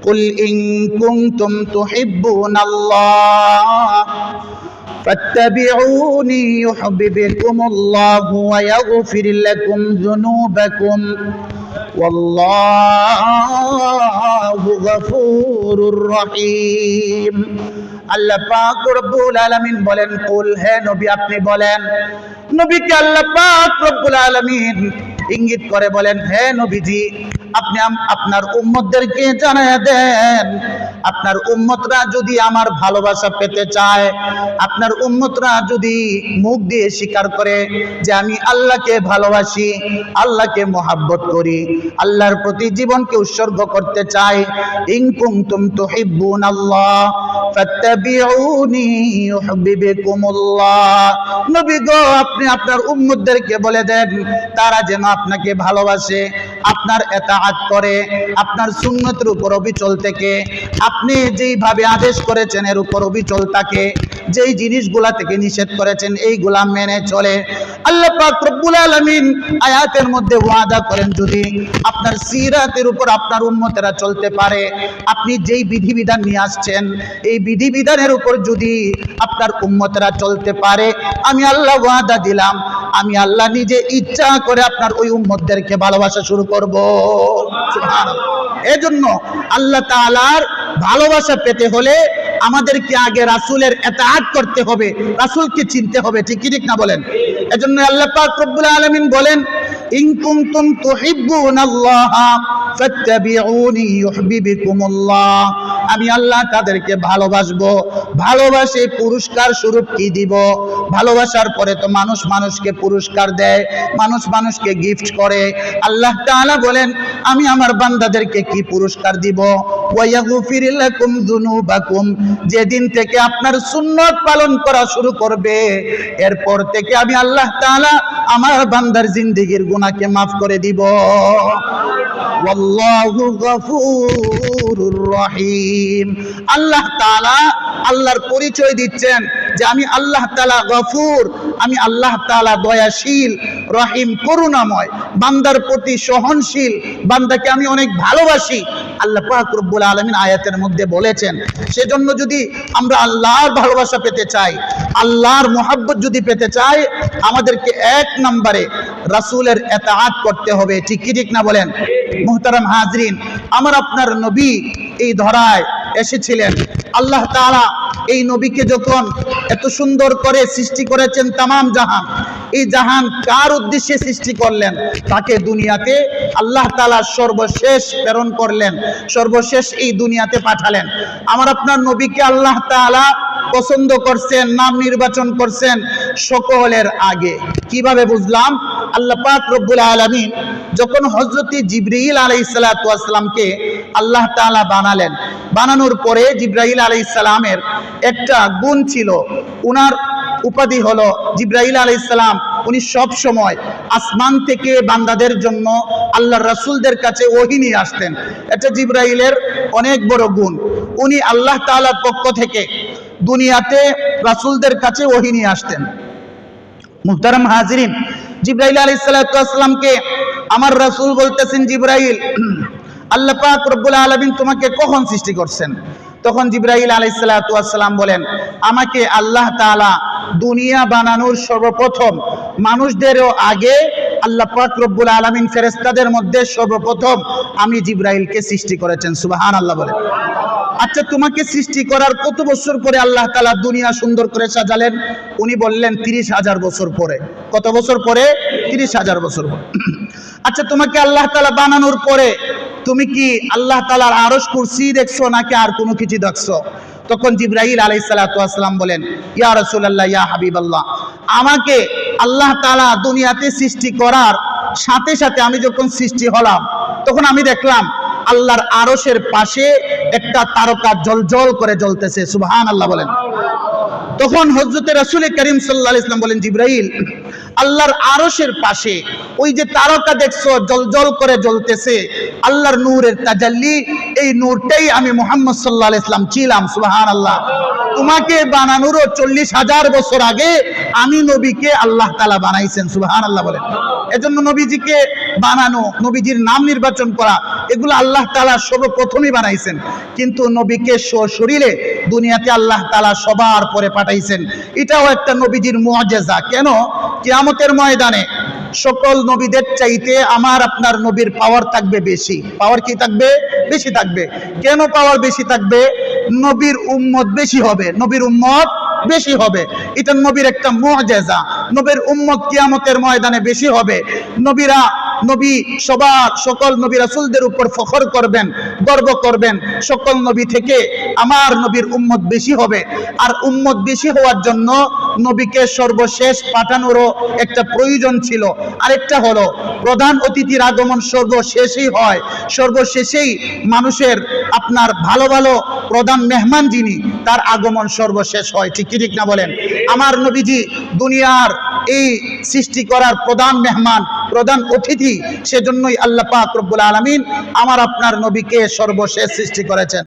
قل إن كنتم تحبون الله فاتبعوني يحببكم الله ويغفر لكم ذنوبكم والله غفور رحيم আল্লাহ পাক রব্বুল আলামিন বলেন কুল হে নবী আপনি বলেন নবীকে আল্লাহ পাক রব্বুল আলামিন ইঙ্গিত করে বলেন হে নবীজি আপনি আপনার উম্মতদেরকে জানিয়ে দেন। আপনার উম্মতরা যদি আমার ভালোবাসা পেতে চায়, আপনার উম্মতরা যদি মুখ দিয়ে স্বীকার করে যে আমি আল্লাহকে ভালোবাসি, আল্লাহকে মোহাব্বত করি, আল্লাহর প্রতি জীবনকে উৎসর্গ করতে চাই ইনকুম তুম তো আল্লাহ ফাত্তাবিউনি ইউহিব্বুকুমুল্লাহ। নবী গো আপনি আপনার উম্মতদেরকে বলে দেন, তারা যেন আপনাকে ভালোবাসে, আপনার এতাআত করে, আপনার সুন্নতের উপর অবিচল থেকে, আপনি যেইভাবে আদেশ করেছেন এর উপর অবিচল থাকে, যেই জিনিসগুলা থেকে নিষেধ করেছেন, এইগুলা মেনে চলে। আল্লাহ পাক আয়াতের মধ্যে ওয়াদা করেন যদি আপনার সিরাতের উপর আপনার উম্মতেরা চলতে পারে, আপনি যেই বিধিবিধান নিয়ে আসছেন, এই বিধিবিধানের উপর যদি আপনার উম্মতেরা চলতে পারে, আমি আল্লাহ ওয়াদা দিলাম, আমি আল্লাহ নিজে ইচ্ছা করে আপনার ওই উম্মতদেরকে ভালোবাসা শুরু করব। এজন্য আল্লাহ তাআলার ভালোবাসা পেতে হলে আমাদেরকে আগে রাসূলের এতাআত করতে হবে, রাসুলকে চিনতে হবে, ঠিক ঠিক না বলেন? এজন্য আল্লাহ পাক রব্বুল আলামিন বলেন, ইন কুনতুম তুহিব্বুনাল্লাহ ফাত্তাবিউনি ইউহিব্বুকুমুল্লাহ। আমি আল্লাহ তাদেরকে ভালোবাসবো। ভালোবাসে পুরস্কার স্বরূপ কি দিব? ভালোবাসার পরে তো মানুষ মানুষকে পুরস্কার দেয়, মানুষ মানুষকে গিফট করে। আল্লাহ তাআলা বলেন, আমি আমার বান্দাদেরকে কি পুরস্কার দিব? যেদিন থেকে আপনার সুন্নত পালন করা শুরু করবে, এরপর থেকে আমি আল্লাহ তাআলা আমার বান্দার জিন্দেগীর গুনাহকে মাফ করে দিব। আল্লাহ তালা আল্লাহর পরিচয় দিচ্ছেন যে আমি আল্লাহ তালা গফুর। আমি আল্লাহ তালা দয়াশীল, রহিম, করুণাময়, বান্দার প্রতি সহনশীল, বান্দাকে আমি অনেক ভালোবাসি। আল্লাহ পাক রব্বুল আলামিন আয়াতের মধ্যে বলেছেন, সেজন্য যদি আমরা আল্লাহর ভালোবাসা পেতে চাই, আল্লাহর মোহাব্বত যদি পেতে চাই, আমাদেরকে এক নম্বরে রাসূলের এতাআত করতে হবে। ঠিক কি ঠিক না বলেন? মুহতারাম হাজরিন, আমার আপনার নবী এই ধরায় এসেছিলেন। আল্লাহ তাআলা এই নবীকে যখন এত সুন্দর করে সৃষ্টি করেছেন তামাম জাহান, এই জাহান কার উদ্দেশ্যে সৃষ্টি করলেন? তাকে দুনিয়াতে আল্লাহ তাআলা সর্বশেষ প্রেরণ করলেন, সর্বশেষ এই দুনিয়াতে পাঠালেন। আমার আপনার নবীকে আল্লাহ তাআলা পছন্দ করছেন, নাম নির্বাচন করছেন সকলের আগে। কীভাবে বুঝলাম? আল্লাহ পাক রব্বুল আলামিন যখন হজরতি জিবরাইল আলাইহিস সালাতু আল্লাহ তাআলা বানালেন বানানোর পরে জিব্রাহিল আলাইহিস সালামের একটা গুণ ছিল। উনার উপাধি হলো জিব্রাহিল সালাম। উনি সব সময় আসমান থেকে বান্দাদের জন্য আল্লাহর রাসূলদের কাছে ওহী নিয়ে আসতেন। এটা জিব্রাইলের অনেক বড় গুণ। উনি আল্লাহ তাআলার পক্ষ থেকে দুনিয়াতে রাসূলদের কাছে ওহী নিয়ে আসতেন। মুহতারাম হাজরিন জিব্রাহিল আলাইহিস সালাতু আমার রাসূল বলতেছেন জিব্রাইল আল্লাহ পাক রব্বুল আলামিন তোমাকে কখন সৃষ্টি করছেন? তখন জিব্রাহিল আলাইহিস সালাতু বলেন, আমাকে আল্লাহ তাআলা দুনিয়া বানানোর সর্বপ্রথম মানুষদেরও আগে আল্লাহ পাক রব্বুল আলামিন ফেরেস্তাদের মধ্যে সর্বপ্রথম আমি জিব্রাহিলকে সৃষ্টি করেছেন সুবাহান আল্লাহ বলেন। আচ্ছা তোমাকে সৃষ্টি করার কত বছর পরে আল্লাহ তালা দুনিয়া সুন্দর করে সাজালেন? উনি বললেন, তিরিশ হাজার বছর পরে। কত বছর পরে? তিরিশ হাজার বছর পরে। আচ্ছা তোমাকে আল্লাহ তালা বানানোর পরে তুমি কি আল্লাহ তালার আরস কুরসি দেখছ নাকি আর কোনো কিছু দেখছ? তখন জিব্রাহিল আলাই সালাতাম বলেন, ইয়া রসুল্লাহ ইয়া হাবিব আল্লাহ আমাকে আল্লাহ তালা দুনিয়াতে সৃষ্টি করার সাথে সাথে আমি যখন সৃষ্টি হলাম, তখন আমি দেখলাম আল্লাহর আরসের পাশে একটা তারকা জলজল করে জ্বলতেছে। সুবহান আল্লাহ বলেন। তখন হজরতে রাসুল করিম সাল্লাহ ইসলাম বলেন জিব্রাহিল আল্লাহর আরসের পাশে ওই যে তারকা দেখছ জলজল করে জ্বলতেছে, আল্লাহর নূরের তাজাল্লি, এই নূরটাই আমি মোহাম্মদ সাল্লাহ ইসলাম ছিলাম সুবহান আল্লাহ তোমাকে বানানোরও চল্লিশ হাজার বছর আগে আমি নবীকে আল্লাহ তালা বানাইছেন সুবহান আল্লাহ বলেন। এজন্য নবীজিকে বানানো, নবীজির নাম নির্বাচন করা, এগুলো আল্লাহ তালা সর্বপ্রথমই বানাইছেন। কিন্তু নবীকে শরীরে দুনিয়াতে আল্লাহ তালা সবার পরে পাঠাইছেন। এটাও একটা নবীজির মুআজেজা কেন? কিয়ামতের ময়দানে সকল নবীদের চাইতে আমার, আপনার নবীর পাওয়ার থাকবে বেশি। পাওয়ার কি থাকবে? বেশি থাকবে। কেন পাওয়ার বেশি থাকবে? নবীর উম্মত বেশি হবে। নবীর উম্মত বেশি হবে। এটা নবীর একটা মুআজেজা নবীর উম্মত কিয়ামতের ময়দানে বেশি হবে। নবীরা নবী সবার সকল নবী রাসুলদের উপর ফখর করবেন, গর্ব করবেন। সকল নবী থেকে আমার নবীর উম্মত বেশি হবে। আর উম্মত বেশি হওয়ার জন্য নবীকে সর্বশেষ পাঠানোরও একটা প্রয়োজন ছিল। আরেকটা হলো, প্রধান অতিথির আগমন সর্বশেষেই হয়। সর্বশেষেই মানুষের আপনার ভালো ভালো প্রধান মেহমান যিনি, তার আগমন সর্বশেষ হয়। ঠিক ঠিক না বলেন? আমার নবীজি দুনিয়ার এই সৃষ্টি করার প্রধান মেহমান প্রধান অতিথি সেজন্যই আল্লাহ পাক রব্বুল আলমিন আমার আপনার নবীকে সর্বশেষ সৃষ্টি করেছেন।